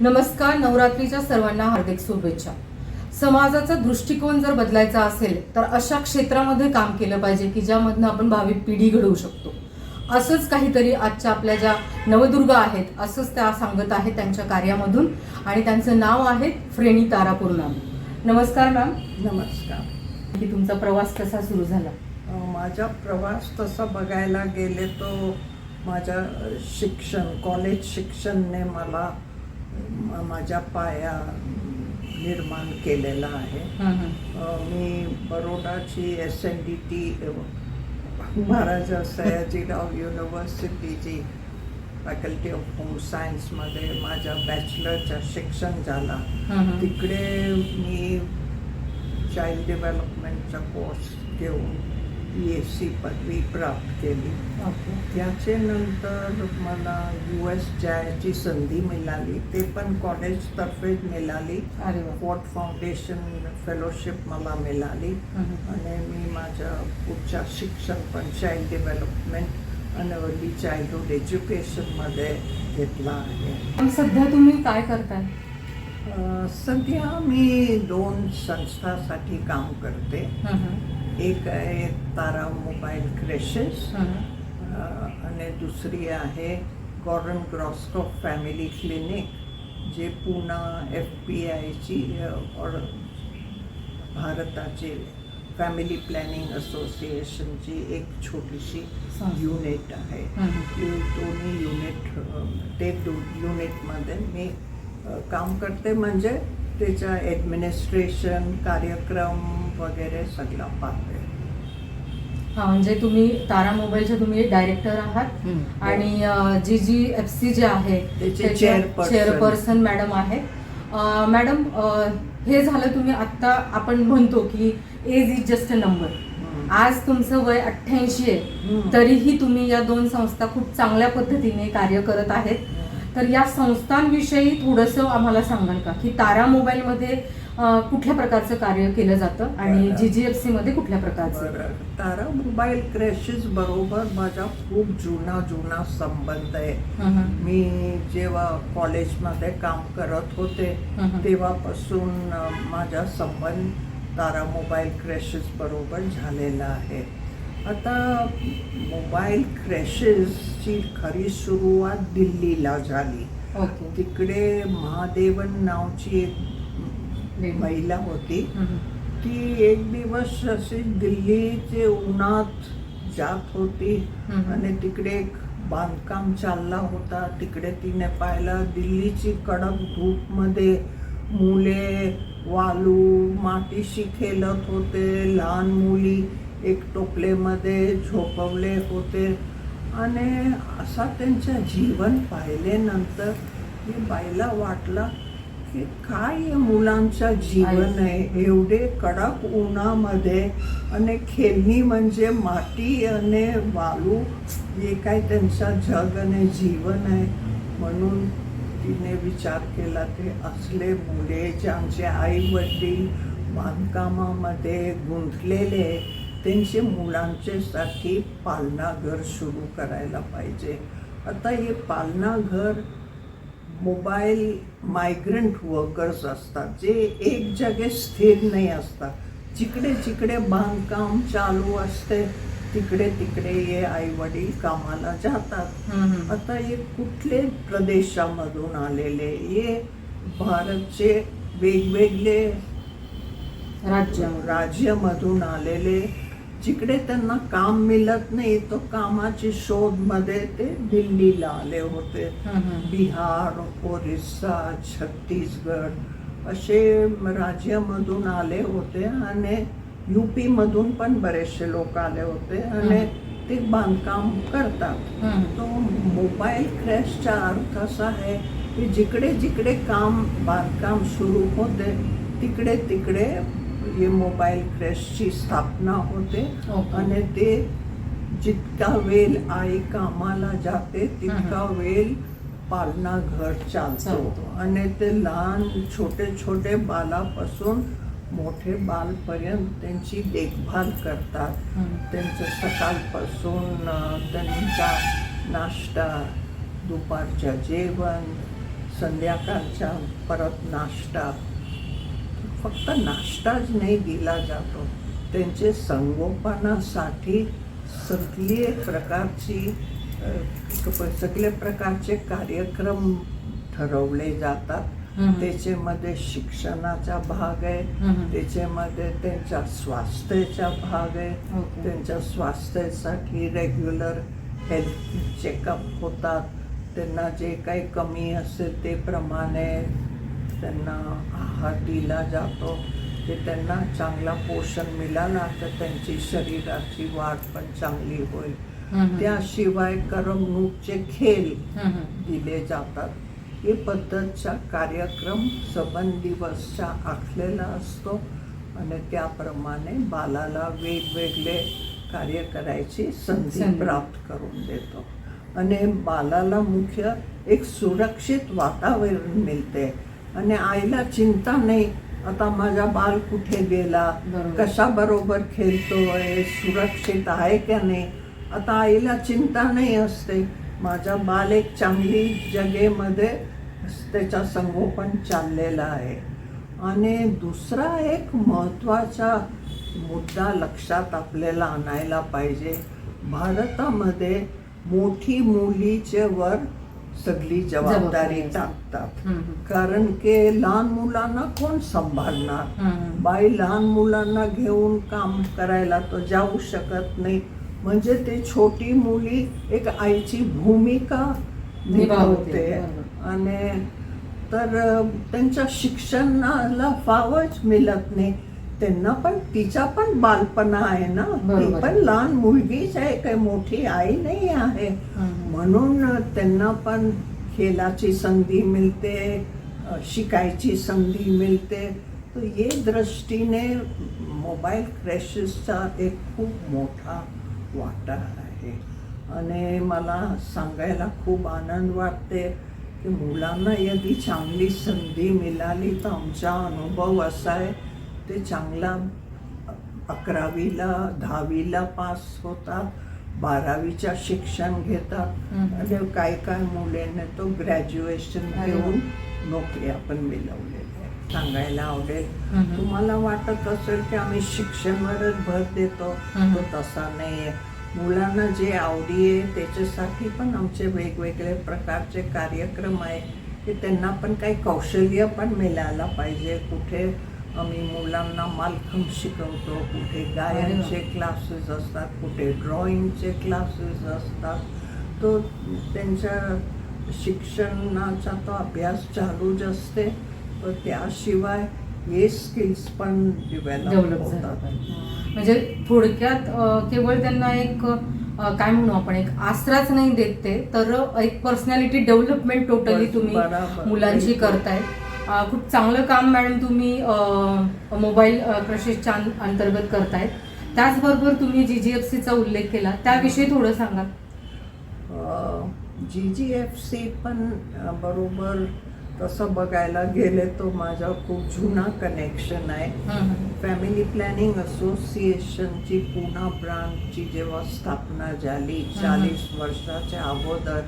नमस्कार नवरात्रीच्या सर्वांना हार्दिक शुभेच्छा. समाजाचा दृष्टिकोन जर बदलायचा असेल तर अशा क्षेत्रामध्ये काम केलं पाहिजे की ज्यामधनं आपण भावी पिढी घडवू शकतो. असंच काहीतरी आजच्या आपल्या ज्या नवदुर्गा आहेत असंच त्या सांगत आहेत त्यांच्या कार्यामधून आणि त्यांचं नाव आहे फ्रेणी तारापूर नाम नमस्कार मॅम. नमस्कार. की तुमचा प्रवास कसा सुरू झाला? माझा प्रवास तसा बघायला गेले तो माझ्या शिक्षण कॉलेज शिक्षणने मला माझ्या पाया निर्माण केलेला आहे. मी बरोडाची S N D T Maharaja Sayajirao युनिव्हर्सिटीची faculty of home सायन्समध्ये माझ्या बॅचलरचं शिक्षण झाला. तिकडे मी चाइल्ड डेव्हलपमेंटचा कोर्स घेऊन बी एस सी पदवी प्राप्त केली. त्याचे नंतर मला यू एस जायची संधी मिळाली. ते पण कॉलेजतर्फे मिळाली. अरे वा. फोर्ट फाउंडेशन फेलोशिप मला मिळाली. आणि मी माझ्या पुढच्या शिक्षण पण चाइल्ड डेव्हलपमेंट आणि अर्ली चाइल्डहुड एज्युकेशनमध्ये घेतला आहे. सध्या तुम्ही काय करताय? सध्या मी दोन संस्थासाठी काम करते. एक आहे तारा मोबाईल क्रेशेस. आणि दुसरी आहे गॉर्डन ग्रॉस्को फॅमिली क्लिनिक जे पुणा एफ पी आयची और भारताची फॅमिली प्लॅनिंग असोसिएशनची एक छोटीशी. युनिट आहे. दोन्ही युनिट ते युनिटमध्ये मी काम करते. म्हणजे त्याच्या ॲडमिनिस्ट्रेशन कार्यक्रम वगैरे सगळं पाहते हा म्हणजे तुम्ही तारा मोबाईलचे तुम्ही डायरेक्टर आहात. आणि अ, जी जी एफ सी जे आहे त्याचे. चेअरपर्सन मॅडम आहे मॅडम हे झालं तुम्ही आत्ता आपण म्हणतो की age is just a number. आज तुमचं वय अठ्ठ्याऐंशी आहे. तरीही तुम्ही या दोन संस्था खूप चांगल्या पद्धतीने कार्य करत आहेत. तर या संस्थांविषयी थोडंसं आम्हाला सांगाल का की तारा मोबाईलमध्ये कुठल्या प्रकारचं कार्य केलं जातं आणि. जी जी एफ सी मध्ये कुठल्या प्रकारचं. तारा मोबाईल क्रॅशेस बरोबर माझा खूप जुना जुना संबंध आहे. मी जेव्हा कॉलेजमध्ये काम करत होते. तेव्हापासून माझा संबंध तारा मोबाईल क्रॅशेस बरोबर झालेला आहे आता मोबाईल क्रॅशेसची खरी सुरुवात दिल्लीला झाली तिकडे महादेवन नावची एक. महिला होती. ती एक दिवस अशी दिल्लीचे उन्हात जात होती. आणि तिकडे एक बांधकाम चालला होता तिकडे तिने पाहिलं दिल्लीची कडक धूपमध्ये मुले वालू मातीशी खेळत होते लहान मुली एक टोपलेमध्ये झोपवले होते. आणि असा त्यांचं जीवन पाहिल्यानंतर ही बाईला वाटलं की काय या मुलांचं जीवन आहे? एवढे कडक उन्हामध्ये आणि खेळणी म्हणजे माती आणि वालू हे काय त्यांचं जग आणि जीवन आहे? म्हणून तिने विचार केला ते असले मुले ज्यांचे आई वडील बांधकामामध्ये गुंतलेले त्यांचे मुलांच्यासाठी पालनाघर सुरू करायला पाहिजे. आता हे पालनाघर मोबाईल मायग्रंट वर्कर्स असतात जे एक जागे स्थिर नाही असतात. जिकडे जिकडे बांधकाम चालू असते तिकडे तिकडे हे आई वडील कामाला जातात. आता हे कुठले प्रदेशामधून आलेले हे भारतचे वेगवेगळे राज्य. राज्यामधून आलेले जिकडे त्यांना काम मिळत नाही तो कामाची शोधमध्ये ते दिल्लीला आले होते. बिहार ओरिसा छत्तीसगड असे राज्यामधून आले होते आणि युपी मधून पण बरेचसे लोक आले होते आणि ते बांधकाम करतात. तो मोबाईल क्रॅशचा अर्थ असा आहे की जिकडे जिकडे काम बांधकाम सुरू होते तिकडे तिकडे हे मोबाईल क्रॅशची स्थापना होते. आणि ते जितका वेळ आई कामाला जाते तितका वेळ पालना घर चालतो. आणि ते लहान छोटे छोटे बालापासून मोठे बालपर्यंत त्यांची देखभाल करतात. त्यांचं सकाळपासून त्यांचा नाश्ता दुपारचं जेवण संध्याकाळच्या परत नाश्ता फक्त नाश्ताच नाही दिला जातो त्यांचे संगोपनासाठी सगळे प्रकारची सगळे प्रकारचे कार्यक्रम ठरवले जातात. त्याच्यामध्ये शिक्षणाचा भाग आहे. त्याच्यामध्ये त्यांच्या स्वास्थ्याचा भाग आहे. त्यांच्या स्वास्थ्यासाठी रेग्युलर हेल्थ चेकअप होतात त्यांना जे काही कमी असेल ते प्रमाणे त्यांना आहार दिला जातो ते त्यांना चांगला पोषण मिळाला तर त्यांची शरीराची वाढ पण चांगली होईल. त्याशिवाय करमणूकचे खेळ. दिले जातात हे पद्धतचा कार्यक्रम सबंध दिवसचा आखलेला असतो आणि त्याप्रमाणे बालाला वेगवेगळे कार्य करायची संधी संधी. प्राप्त करून देतो आणि बालाला मुख्य एक सुरक्षित वातावरण मिळते आणि आईला चिंता नाही. आता माझा बाल कुठे गेला. कशा बरोबर खेळतोय? सुरक्षित आहे का नाही? आता आईला चिंता नाही असते. माझा बाल एक चांगली जगेमध्ये त्याचा संगोपन चाललेला आहे. आणि दुसरा एक महत्त्वाचा मुद्दा लक्षात आपल्याला आणायला पाहिजे. भारतामध्ये मोठी मुलीचे वर सगळी जबाबदारी. टाकतात. कारण की लहान मुलांना कोण सांभाळणार. बाई लहान मुलांना घेऊन काम करायला तो जाऊ शकत नाही म्हणजे ते छोटी मुली एक आईची भूमिका निभावते. आणि तर त्यांच्या शिक्षणाला फावच मिळत नाही त्यांना पण तिचा पण बालपणा आहे ना ती. पण लहान मुलगीच आहे काही मोठी आई नाही आहे. म्हणून त्यांना पण खेळाची संधी मिळते शिकायची संधी मिळते तर ये दृष्टीने मोबाईल क्रॅशेसचा एक खूप मोठा वाटा आहे आणि मला सांगायला खूप आनंद वाटते की मुलांना यदि चांगली संधी मिळाली तर आमचा अनुभव असा आहे ते चांगला अकरावीला दहावीला पास होतात बारावीच्या शिक्षण घेतात. आणि काय काय मुलींनी तो ग्रॅज्युएशन. घेऊन नोकऱ्या पण मिळवलेल्या आहेत सांगायला आवडेल. तुम्हाला वाटत असेल की आम्ही शिक्षणावरच भर देतो. तो तसा नाही आहे मुलांना जे आवडी आहे त्याच्यासाठी पण आमचे वेगवेगळे प्रकारचे कार्यक्रम आहे की त्यांना पण काही कौशल्य पण मिळायला पाहिजे कुठे आम्ही मुलांना मालखम शिकवतो कुठे गायनचे क्लासेस असतात कुठे ड्रॉइंगचे क्लासेस असतात तो त्यांच्या शिक्षणाचा तो अभ्यास चालूच असते तर त्याशिवाय हे स्किल्स पण डेव्हलप होतात. म्हणजे थोडक्यात केवळ त्यांना एक काय म्हणू आपण एक आसराच नाही देत ते तर एक पर्सनॅलिटी डेव्हलपमेंट टोटली तुम्ही. मुलांची. करताय खूप चांगलं काम मॅडम तुम्ही मोबाईल अं- अंतर्गत करतायत त्याचबरोबर तुम्ही जी जी एफ सीचा उल्लेख केला त्याविषयी थोडं सांगा जी जी एफ सी पण बरोबर तसं बघायला गेले तो माझा खूप जुना कनेक्शन आहे. फॅमिली प्लॅनिंग असोसिएशनची पुणा ब्रांचची जेव्हा स्थापना झाली. चाळीस वर्षाच्या अगोदर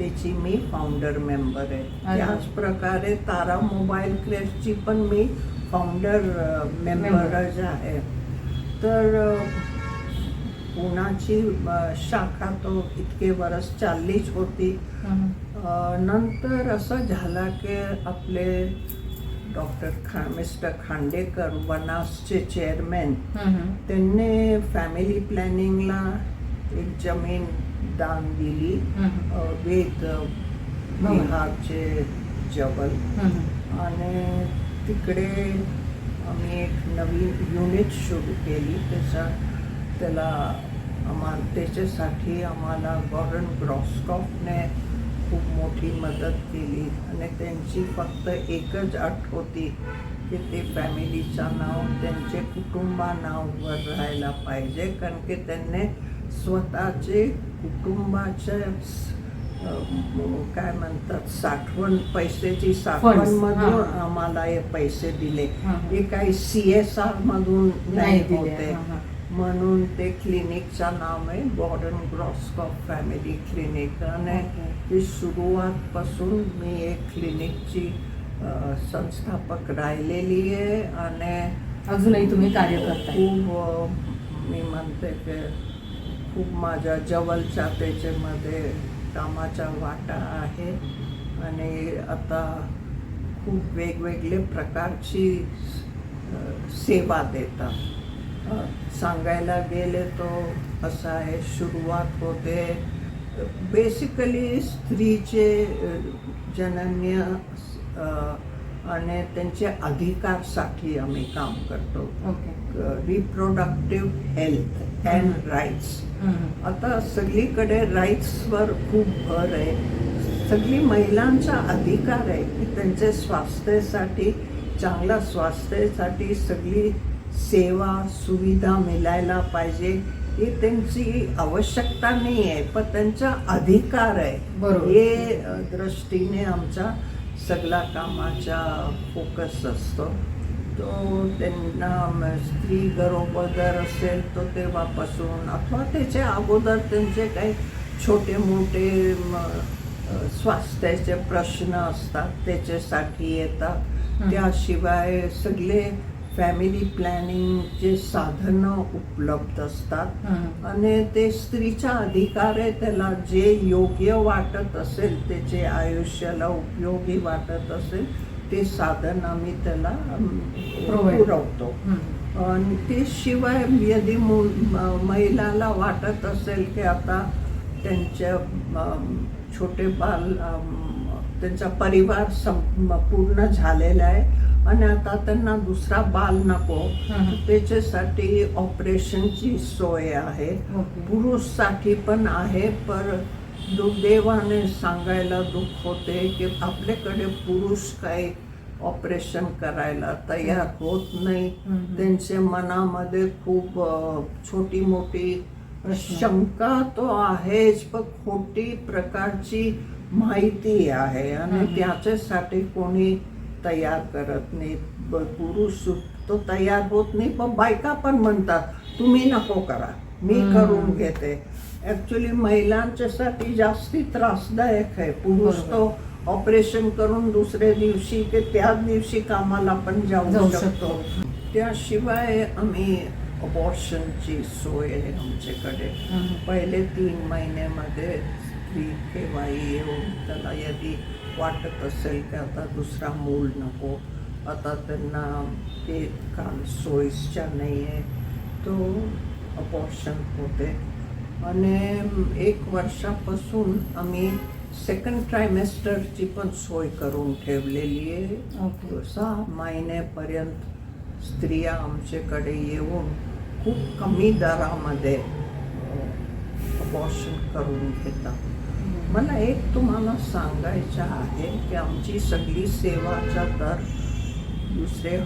त्याची मी फाउंडर मेंबर आहे. त्याच प्रकारे तारा मोबाईल क्रेशची पण मी फाउंडर. मेंबरच आहे तर पुण्याची शाखा तो इतके वर्ष चाललीच होती नंतर असं झालं की आपले डॉक्टर खा मिस्टर खांडेकर वनासचे चेअरमॅन. त्यांनी फॅमिली प्लॅनिंगला एक जमीन दान दिली. वेद विहारचे जवळ. आणि तिकडे आम्ही एक नवीन युनिट सुरू केली. त्याचा त्याला आम्हा त्याच्यासाठी आम्हाला गॉर्डन ग्रॉस्कॉफने खूप मोठी मदत केली. आणि त्यांची फक्त एकच अट होती की ते फॅमिलीचं नाव त्यांचे कुटुंबा नाववर राहायला पाहिजे. कारण की त्यांनी स्वतःचे कुटुंबाचे अं, काय म्हणतात साठवण पैशाची साठवण मधून. आम्हाला हे पैसे दिले हां. काही सी एस आर मधून नाही. होते. म्हणून ते क्लिनिकचं नाव आहे गॉर्डन ग्रॉस्कॉप फॅमिली क्लिनिक आणि. ती सुरुवातपासून मी एक क्लिनिकची संस्थापक राहिलेली आहे आणि अजूनही तुम्ही कार्य करताय खूप मी म्हणते की खूप माझ्या जवळच्या त्याच्यामध्ये कामाचा वाटा आहे. आणि आता खूप वेगवेगळे प्रकारची सेवा देतात. सांगायला गेले तो असं आहे सुरुवात होते. बेसिकली स्त्रीचे जनन्य आणि त्यांचे अधिकारसाठी आम्ही काम करतो. Okay. Reproductive health and rights. आता सगळीकडे राईट्सवर खूप भर आहे. सगळी महिलांचा अधिकार आहे की त्यांच्या स्वास्थ्यासाठी चांगल्या स्वास्थ्यासाठी सगळी सेवा सुविधा मिळायला पाहिजे. ही त्यांची आवश्यकता नाही आहे पण त्यांचा अधिकार आहे. बरोबर. हे दृष्टीने आमचा सगळा कामाचा फोकस असतो. तो त्यांना स्त्री गरोदर असेल तो तेव्हापासून अथवा त्याच्या अगोदर त्यांचे काही छोटे मोठे स्वास्थ्याचे प्रश्न असतात त्याच्यासाठी येतात. त्याशिवाय सगळे फॅमिली प्लॅनिंगचे साधनं उपलब्ध असतात. आणि ते स्त्रीचा अधिकार आहे त्याला जे योग्य वाटत असेल त्याचे आयुष्याला उपयोगी वाटत असेल ते साधन आम्ही त्याला. पुरवतो. आणि ते शिवाय यदि महिलाला वाटत असेल की आता त्यांच्या छोटे बाल त्यांचा परिवार सं- पूर्ण झालेला आहे आणि आता त्यांना दुसरा बाल नको. त्याच्यासाठी ऑपरेशनची सोय आहे पुरुषसाठी पण आहे पर दुर्दैवाने सांगायला दुःख होते की आपल्याकडे पुरुष काही ऑपरेशन करायला तयार होत नाही. त्यांच्या मनामध्ये खूप छोटी मोठी. शंका तो आहेच पण खोटी प्रकारची माहिती आहे आणि. त्याच्यासाठी कोणी तयार करत नाही पुरुष तो तयार होत नाही पण बायका पण म्हणतात तुम्ही नको करा मी. करून घेते ऍक्च्युली महिलांच्यासाठी जास्ती त्रासदायक आहे. पुरुष. तो ऑपरेशन करून दुसऱ्या दिवशी की त्याच दिवशी कामाला पण जाऊ शकतो. त्याशिवाय आम्ही अबॉर्शनची सोय आहे आमच्याकडे. पहिले तीन महिन्यामध्ये स्त्री केव्हाही येऊन त्याला यदि वाटत असेल की आता दुसरा मूल नको आता त्यांना ते काम सोयीच्या नाही आहे तो अपॉर्शन होते. आणि एक वर्षापासून आम्ही सेकंड ट्रायमेस्टरची पण सोय करून ठेवलेली आहे. सहा महिन्यापर्यंत स्त्रिया आमच्याकडे येऊन खूप कमी दरामध्ये अबॉर्शन करून घेतात. मला एक तुम्हाला सांगायचं आहे की आमची सगळी सेवाचा दर दुसरे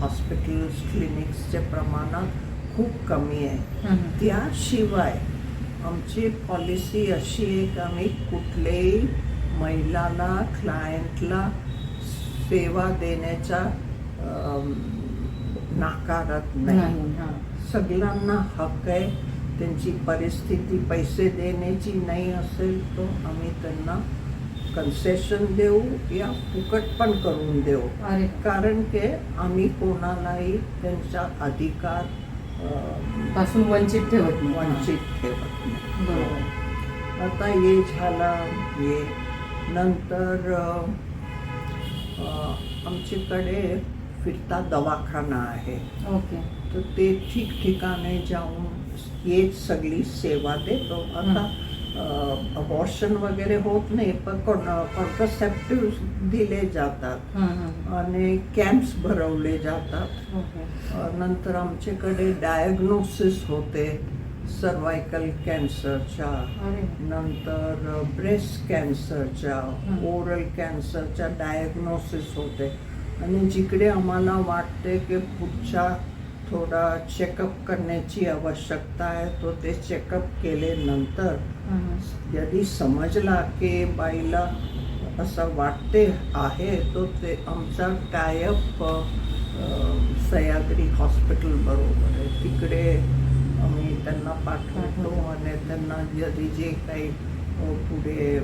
हॉस्पिटल्स क्लिनिक्सच्या प्रमाणात खूप कमी आहे. त्याशिवाय आमची पॉलिसी अशी आहे की आम्ही कुठल्याही महिलाला क्लायंटला सेवा देण्याचा नाकारत नाही. सगळ्यांना हक्क आहे. त्यांची परिस्थिती पैसे देण्याची नाही असेल तर आम्ही त्यांना कन्सेशन देऊ या फुकट पण करून देऊ. कारण की आम्ही कोणालाही त्यांचा अधिकार पासून वंचित ठेवत नाही. वंचित ठेवत नाही. बरोबर. आता हे झाला हे नंतर आमच्याकडे फिरता दवाखाना आहे. ओके. तर ते ठिकठिकाणी जाऊन हेच सगळी सेवा देतो. आता अबॉर्शन वगैरे होत नाही पण कॉन्ट्रासेप्टिव्ह दिले जातात. आणि कॅम्प्स भरवले जातात नंतर आमच्याकडे डायग्नोसिस होते सर्वायकल कॅन्सरच्या नंतर ब्रेस्ट कॅन्सरच्या. ओरल कॅन्सरच्या डायग्नोसिस होते आणि जिकडे आम्हाला वाटते की पुढच्या थोडा चेकअप करण्याची आवश्यकता आहे तो ते चेकअप केल्यानंतर. यदि समजला की बाईला असं वाटते आहे तो ते आमचा टायअप सह्याद्री हॉस्पिटल बरोबर आहे. तिकडे आम्ही त्यांना पाठवतो आणि त्यांना यदि जे काही पुढे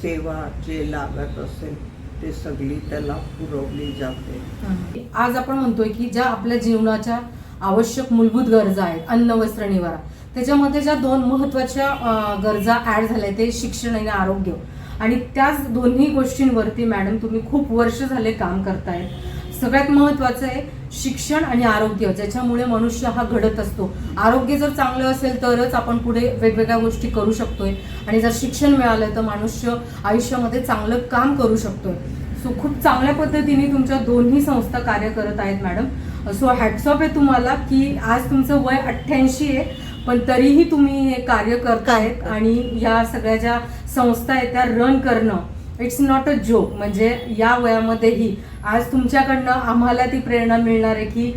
सेवा जे लागत असेल ते सगळी त्याला पुरवली जाते. आज आपण म्हणतोय की ज्या आपल्या जीवनाच्या आवश्यक मूलभूत गरजा आहेत अन्न वस्त्र निवारा त्याच्यामध्ये ज्या दोन महत्त्वाच्या गरजा ऍड झाल्या ते शिक्षण आणि आरोग्य. आणि त्याच दोन्ही गोष्टींवरती मॅडम तुम्ही खूप वर्ष झाले काम करतायत सगळ्यात महत्वाचं आहे शिक्षण आणि आरोग्य ज्याच्यामुळे मनुष्य हा घडत असतो. आरोग्य जर चांगलं असेल तरच आपण पुढे वेगवेगळ्या गोष्टी करू शकतोय. आणि जर शिक्षण मिळालं तर मनुष्य आयुष्यामध्ये चांगलं काम करू शकतोय. सो खूप चांगल्या पद्धतीने तुमच्या दोन्ही संस्था कार्य करत आहेत मॅडम सो हॅट्सअप आहे तुम्हाला की आज तुमचं वय अठ्ठ्याऐंशी आहे. पण तरीही तुम्ही हे कार्य करतायत आणि या सगळ्या ज्या संस्था आहेत त्या रन करणं इट्स नॉट अ जोक म्हणजे या वयामध्येही आज तुमच्याकडनं आम्हाला ती प्रेरणा मिळणार आहे की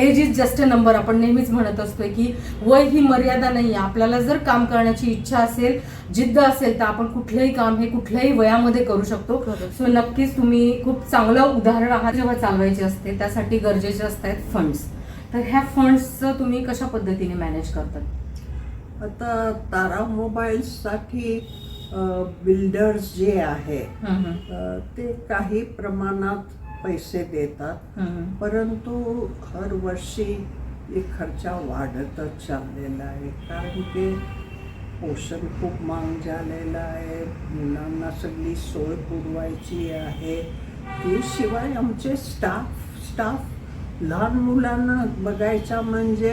age is just a number आपण नेहमीच म्हणत असतोय की वय ही मर्यादा नाही आहे आपल्याला जर काम करण्याची इच्छा असेल जिद्द असेल तर आपण कुठलंही काम हे कुठल्याही वयामध्ये करू शकतो. सो नक्कीच तुम्ही खूप चांगलं उदाहरण आहात जेव्हा चालवायचे असते त्यासाठी गरजेचे असतात फंड्स तर ह्या फंड्सचं तुम्ही कशा पद्धतीने मॅनेज करतात? आता तारा मोबाईल्ससाठी बिल्डर्स जे आहे ते काही प्रमाणात पैसे देतात. परंतु हर वर्षी खर्चा वाढतच चाललेला आहे. कारण की पोषण खूप महाग झालेलं आहे. मुलांना सगळी सोय पुरवायची आहे. ती शिवाय आमचे स्टाफ स्टाफ लहान मुलांना बघायचा म्हणजे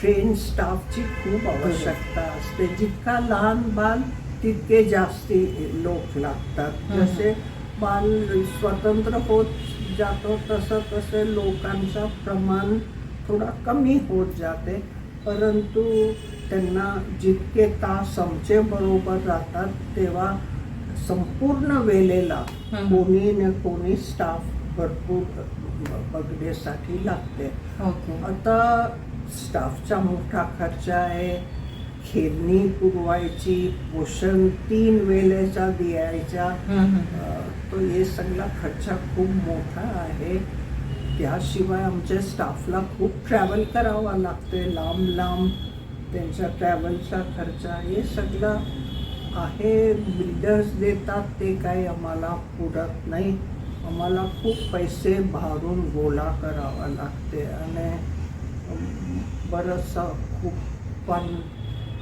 ट्रेन स्टाफची खूप आवश्यकता असते जितका लहान बाल तितके जास्ती लोक लागतात. जसे बाल स्वतंत्र होत जातो तसं तसं लोकांचं प्रमाण थोडा कमी होत जाते परंतु त्यांना जितके तास आमचे बरोबर राहतात तेव्हा संपूर्ण वेळेला. कोणी ना कोणी स्टाफ भरपूर बघण्यासाठी लागते. ओके आता स्टाफचा मोठा खर्च आहे. खेळणी पुरवायची पोषण तीन वेळेचा द्यायचा. तो हे सगळा खर्च खूप मोठा आहे. त्याशिवाय आमच्या स्टाफला खूप ट्रॅव्हल करावा लागते लांब लांब त्यांच्या ट्रॅव्हलचा खर्च हे सगळं आहे. बिल्डर्स देतात ते काही आम्हाला पुरत नाही. आम्हाला खूप पैसे भारून गोळा करावा लागते आणि बरंचसं खूप पण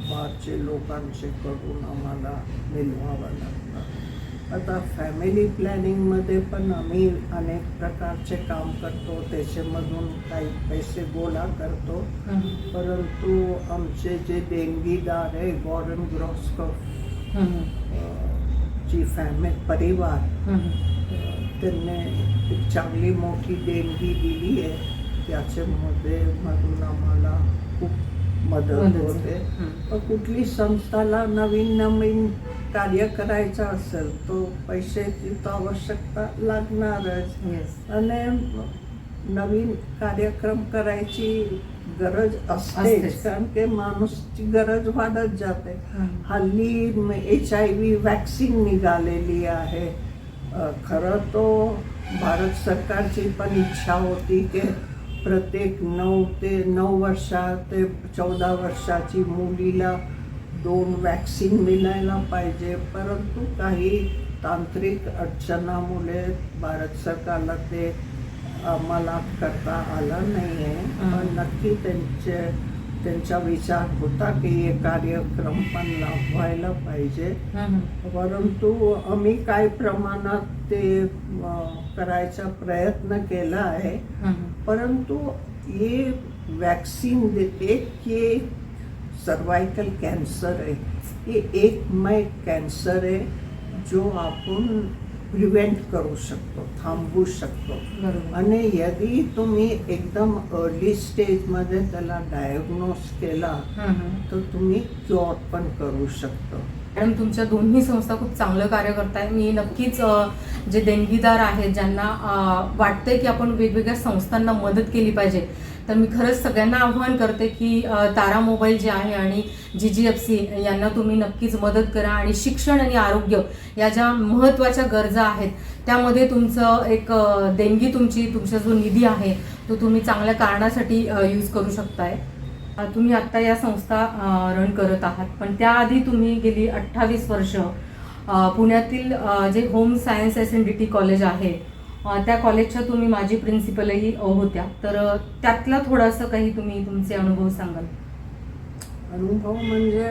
बाहेरचे लोकांचे कडून आम्हाला मिळवावं लागतं. आता फॅमिली प्लॅनिंगमध्ये पण आम्ही अनेक प्रकारचे काम करतो. त्याच्यामधून काही पैसे गोळा करतो. परंतु आमचे जे देणगीदार आहे गॉर्डन ग्रॉस्कॉफ ची फॅमिली परिवार. त्यांनी एक चांगली मोठी देणगी दिली आहे त्याच्यामध्ये मधून आम्हाला खूप मदत होते. पण कुठली संस्थाला नवीन नवीन कार्य करायचं असेल तो पैशाची तर आवश्यकता लागणारच. आणि नवीन कार्यक्रम करायची गरज असतेच असतेच. कारण की माणूसची गरज वाढत जाते. हल्ली एच आय व्ही वॅक्सिन निघालेली आहे खरं तो भारत सरकारची पण इच्छा होती की प्रत्येक नऊ ते नऊ वर्षा ते चौदा वर्षाची मुलीला दोन वॅक्सिन मिळायला पाहिजे. परंतु काही तांत्रिक अडचणामुळे भारत सरकारला ते आम्हाला करता आलं नाही आहे पण नक्की त्यांचे त्यांचा विचार होता की हे कार्यक्रम पण व्हायला पाहिजे. परंतु आम्ही काही प्रमाणात ते करायचा प्रयत्न केला आहे. परंतु हे वॅक्सिन देते की सर्वायकल कॅन्सर आहे हे एकमय कॅन्सर आहे जो आपण प्रिव्हेंट करू शकतो थांबवू शकतो. बरोबर. आणि यदि तुम्ही एकदम अर्ली स्टेजमध्ये त्याला डायग्नोज केला. तर तुम्ही क्युअर पण करू शकतो. मॅडम तुमच्या दोन्ही संस्था खूप चांगलं कार्य करताय. मी नक्कीच अ, जे देणगीदार आहेत ज्यांना अं, वाटतंय की आपण वेगवेगळ्या संस्थांना मदत केली पाहिजे तर मी खरंच सगळ्यांना आव्हान करते की तारा मोबाईल जे आहे आणि जी जी एफ सी यांना तुम्ही नक्कीच मदत करा आणि शिक्षण आणि आरोग्य या ज्या महत्त्वाच्या गरजा आहेत त्यामध्ये तुमचं एक देणगी तुमची तुमचा जो निधी आहे तो तुम्ही चांगल्या कारणासाठी यूज करू शकताय. तुम्ही आत्ता या संस्था रन करत आहात. पण त्याआधी तुम्ही गेली अठ्ठावीस वर्ष पुण्यातील जे home science S N D T college आहे त्या कॉलेजच्या तुम्ही माझी प्रिन्सिपलही होत्या. तर त्यातलं थोडंसं काही तुम्ही तुमचे अनुभव सांगाल. अनुभव म्हणजे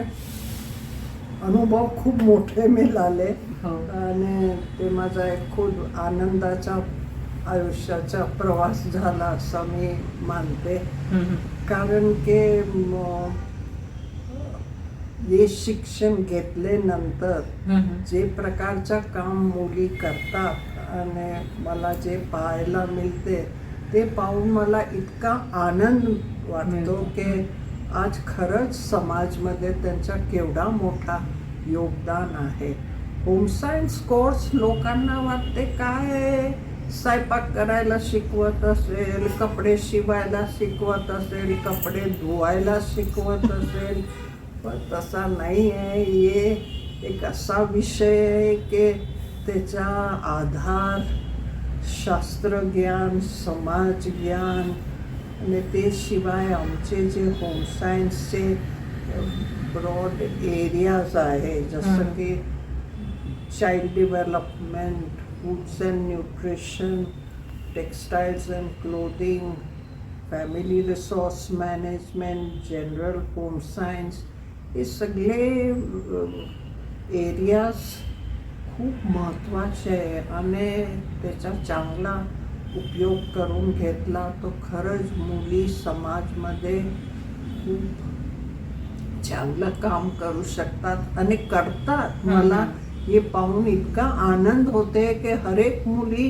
अनुभव खूप मोठे मिळाले हो. आणि ते माझा एक खूप आनंदाचा आयुष्याचा प्रवास झाला असं मी मानते. कारण की हे शिक्षण घेतल्यानंतर हम्म, हम्म. जे प्रकारचं काम मुली करतात आणि मला जे पाहायला मिळते ते पाहून मला इतका आनंद वाटतो. की आज खरंच समाजमध्ये त्यांचा केवढा मोठा योगदान आहे होम सायन्स कोर्स लोकांना वाटते काय? स्वयंपाक करायला शिकवत असेल कपडे शिवायला शिकवत असेल कपडे धुवायला शिकवत असेल पण तसा नाही आहे हे एक असा विषय आहे की त्याचा आधार शास्त्रज्ञान समाजज्ञान आणि ते शिवाय आमचे जे होम सायन्सचे ब्रॉड एरियाज़ आहे जसं. की child development foods and nutrition textiles and clothing family resource management general home science हे सगळे एरियाज़ खूप महत्त्वाचे आहे. आणि त्याचा चांगला उपयोग करून घेतला. तो खरंच मुली समाजमध्ये खूप चांगलं काम करू शकतात आणि करतात. मला हे पाहून इतका आनंद होते की हरेक मुली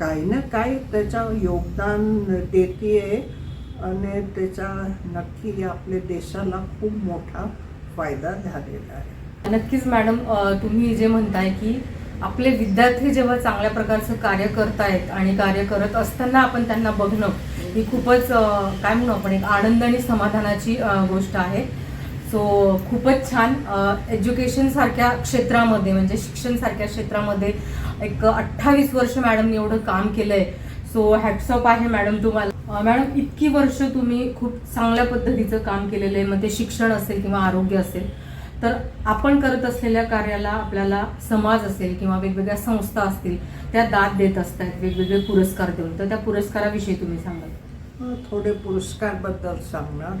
काही ना काही त्याचा योगदान देते आणि त्याचा नक्की आपल्या देशाला खूप मोठा फायदा झालेला आहे. नक्कीच मॅडम तुम्ही जे म्हणताय की आपले विद्यार्थी जेव्हा चांगल्या प्रकारचं कार्य करतायत आणि कार्य करत असताना आपण त्यांना बघणं ही खूपच काय म्हणू आपण एक आनंद आणि समाधानाची गोष्ट आहे. सो खूपच छान एज्युकेशन सारख्या क्षेत्रामध्ये म्हणजे शिक्षण सारख्या क्षेत्रामध्ये एक अठ्ठावीस वर्ष मॅडमने एवढं काम केलंय. सो हॅट्सअप आहे मॅडम तुम्हाला. मॅडम इतकी वर्ष तुम्ही खूप चांगल्या पद्धतीचं काम केलेलं आहे. मग ते शिक्षण असेल किंवा आरोग्य असेल तर आपण करत असलेल्या कार्याला आपल्याला समाज असेल किंवा वेगवेगळ्या संस्था असतील त्या दाद देत असतात वेगवेगळे पुरस्कार देऊन. तर त्या पुरस्काराविषयी तुम्ही सांगाल. थोडे पुरस्कारबद्दल सांगणार.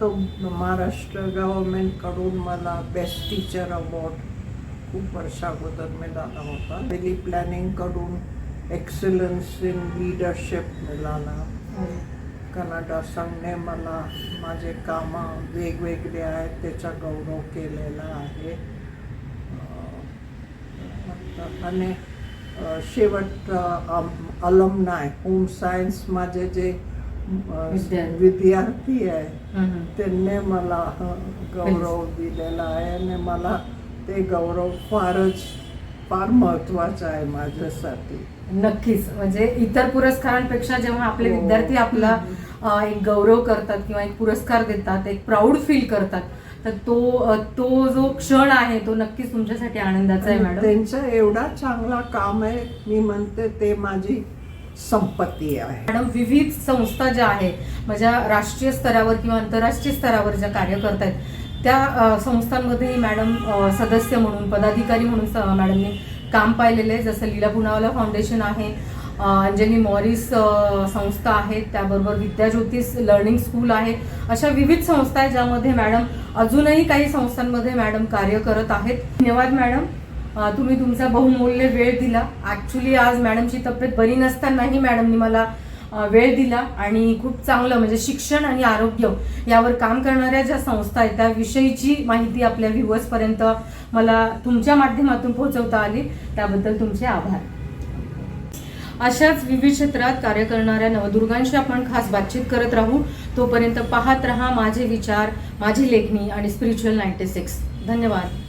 तो महाराष्ट्र गव्हर्नमेंटकडून मला बेस्ट टीचर अवॉर्ड खूप वर्षा अगोदर मिळाला होता. डेली प्लॅनिंगकडून एक्सलन्स इन लीडरशिप मिळाला. कनाडा संघने मला माझे कामं वेगवेगळे आहेत त्याचा गौरव केलेला आहे आणि शेवट अलमनाय होम सायन्स माझे जे विद्यार्थी. आहे. त्यांनी मला गौरव दिलेला आहे आणि मला ते गौरव फारच फार महत्त्वाचा आहे माझ्यासाठी नक्कीच म्हणजे इतर पुरस्कारांपेक्षा जेव्हा आपले हो. विद्यार्थी आपला एक गौरव करतात किंवा एक पुरस्कार देतात एक प्राऊड फील करतात. तर तो तो जो क्षण आहे तो नक्कीच तुमच्यासाठी आनंदाचा आहे मॅडम. त्यांचं एवढा चांगला काम आहे मी म्हणते ते माझी संपत्ती आहे. मॅडम विविध संस्था ज्या आहेत माझ्या राष्ट्रीय स्तरावर किंवा आंतरराष्ट्रीय स्तरावर ज्या कार्य करत आहेत त्या संस्थांमध्ये मॅडम सदस्य म्हणून पदाधिकारी म्हणून मॅडमनी काम पाहिलेलं आहे. जसं लीला पुनावाला फाउंडेशन आहे अंजनी मॉरिस संस्था आहे त्याबरोबर विद्याज्योतिष लर्निंग स्कूल आहे अशा विविध संस्था आहेत ज्यामध्ये मॅडम अजूनही काही संस्थांमध्ये मॅडम कार्य करत आहेत. धन्यवाद मॅडम. तुम्ही तुमचा बहुमूल्य वेळ दिला. ऍक्च्युली आज मॅडमची तब्येत बरी नसतानाही मॅडमनी मला वेळ दिला आणि खूप चांगलं म्हणजे शिक्षण आणि आरोग्य यावर काम करणाऱ्या ज्या संस्था आहेत त्याविषयीची माहिती आपल्या व्ह्युअर्सपर्यंत मला तुमच्या माध्यमातून पोहोचवता आली. त्याबद्दल तुमचे आभार. अशाच विविध क्षेत्रात कार्य करणाऱ्या नवदुर्गांशी आपण खास बातचीत करत राहू. तोपर्यंत पाहत रहा माझे विचार माझी लेखणी आणि स्पिरिच्युअल नाईन्टी सिक्स धन्यवाद.